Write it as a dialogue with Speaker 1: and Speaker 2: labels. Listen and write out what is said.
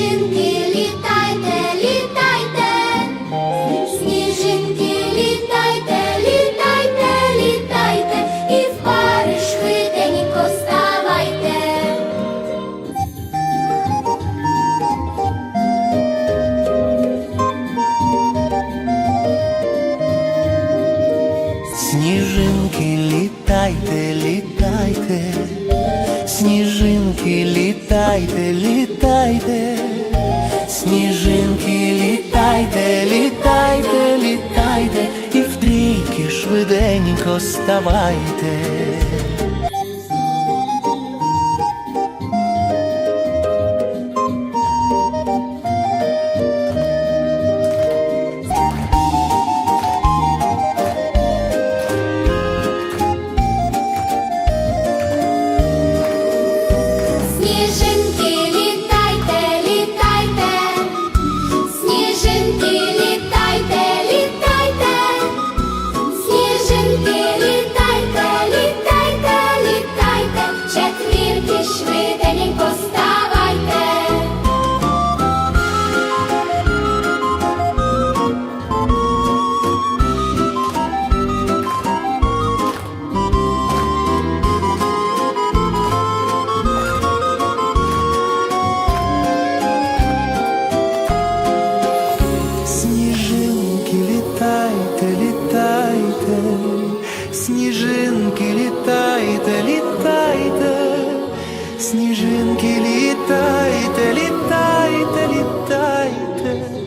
Speaker 1: Сніжинки, літайте, літайте, сніжинки, літайте, літайте, літайте, і в пари швиденько ставайте.
Speaker 2: Сніжинки, літайте, літайте. Сніжинки, літайте, літайте і в трійки швиденько ставайте.
Speaker 1: Снежинки летает, літайте, снежинки летает, летает, летает.